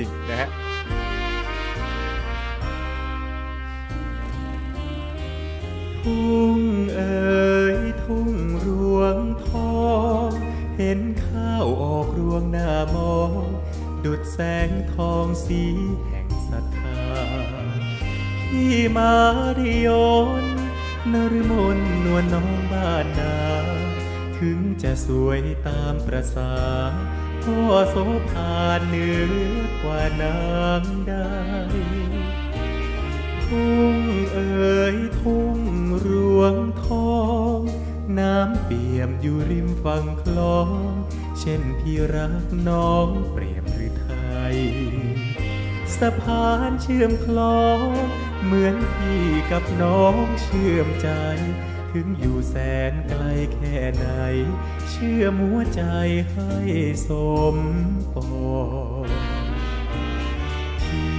ริงนะฮะทุ่งเอ๋ยทุ่งรวงทอง เห็นข้าวออกรวงหน้ามอง ดุดแสงทองสีแห่งศรัทธาพี่มาริยนนรมนนวลน้องบ้านนา ถึงจะสวยตามประสา ก็โสภาเหนือกว่านางได้ทุ่งเอ๋ยทุ่งรวงทอง น้ำเปี่ยมอยู่ริมฝั่งคลอง เช่นพี่รักน้องเปรียบหรือไทยสะพานเชื่อมคลอง เหมือนพี่กับน้องเชื่อมใจ ถึงอยู่แสนไกลแค่ไหน เชื่อมหัวใจให้สมปองที่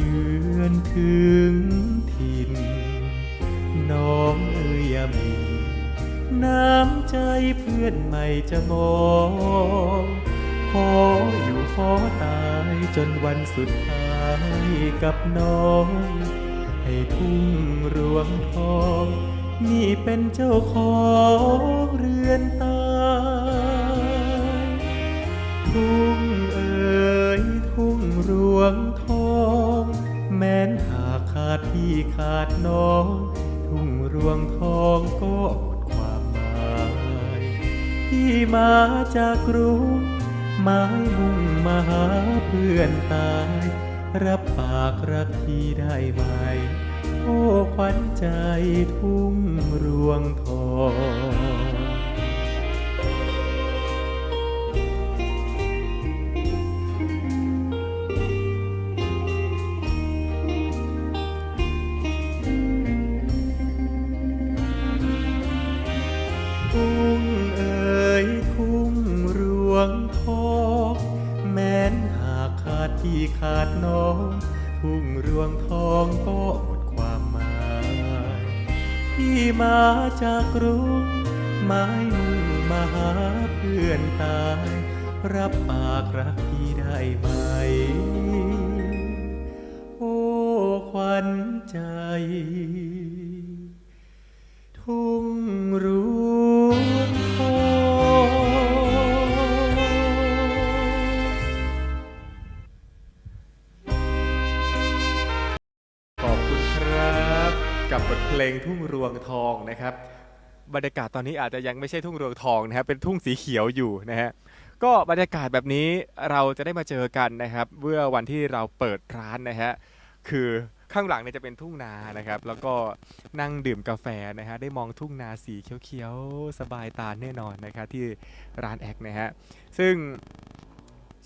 ยืนถึงถิ่น น้องเอ๋ยอยมี น้ำใจเพื่อนไม่จะมองขออยู่ขอตายจนวันสุดท้ายกับน้อง ให้ทุ่งรวงทอง นี่เป็นเจ้าของเรือนตายทุ่งเอ๋ยทุ่งรวงทอง แม้นหากขาดพี่ขาดน้อง ทุ่งรวงทองก็หมดความหมายพี่มาจากกรุงหมายมุ่งมาหาเพื่อนตาย รับปากรักพี่ได้ไหม โอ้ขวัญใจทุ่งรวงทองทุ่งากขาดพี่ขาดน้องทุ่งรวงทองก็หมดความหมายพี่มาจากรุงหมายมุ่งมาหาเพื่อนตาย รับปากรักพี่ได้ไหม โอ้ขวัญใจ ทุ่งรวง บทเพลงทุ่งรวงทองนะครับ บรรยากาศตอนนี้อาจจะยังไม่ใช่ทุ่งรวงทองนะครับเป็นทุ่งสีเขียวอยู่นะฮะก็บรรยากาศแบบนี้เราจะได้มาเจอกันนะครับเมื่อวันที่เราเปิดร้านนะฮะคือข้างหลังเนี่ยจะเป็นทุ่งนานะครับ แล้วก็นั่งดื่มกาแฟนะฮะได้มองทุ่งนาสีเขียวๆสบายตาแน่นอนนะครับที่ร้านแอคนะฮะซึ่ง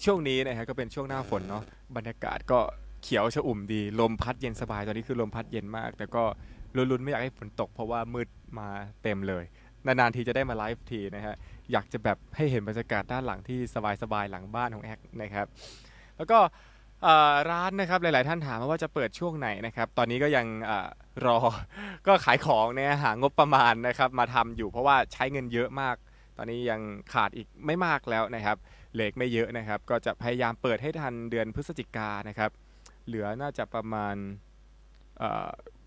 ช่วงนี้นะฮะก็เป็นช่วงหน้าฝนเนาะบรรยากาศก็เขียวชอุ่มดี ลมพัดเย็นสบายตอนนี้คือลมพัดเย็นมาก แต่ก็ ลุ้นๆไม่อยากให้ฝนตกเพราะว่ามืดมาเต็มเลย นานๆทีจะได้มาไลฟ์ทีนะฮะอยากจะแบบให้เห็นบรรยากาศด้านหลังที่สบายๆหลังบ้านของแอคนะครับแล้วก็ร้านนะครับหลายๆ ท่านถามมาว่าจะเปิดช่วงไหนนะครับ ตอนนี้ก็ยังอรอ ก็ขายของเนี่ยหางบประมาณนะครับมาทำอยู่เพราะว่าใช้เงินเยอะมาก ตอนนี้ยังขาดอีกไม่มากแล้วนะครับเหล็กไม่เยอะนะครับ ก็จะพยายามเปิดให้ทันเดือนพฤศจิกานะครับ เหลือน่าจะประมาณ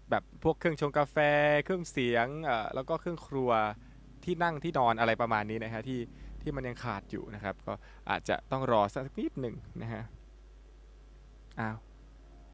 แบบพวกเครื่องชงกาแฟ เครื่องเสียงเอ่อแล้วก็เครื่องครัวที่นั่งที่นอนอะไรประมาณนี้นะฮะที่ที่มันยังขาดอยู่นะครับ ก็อาจจะต้องรอสักนิดหนึ่งนะฮะอ้าว